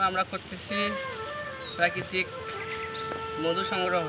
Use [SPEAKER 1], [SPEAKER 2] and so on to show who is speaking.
[SPEAKER 1] আমরা করতেছি প্রাকৃতিক মধু সংগ্রহ।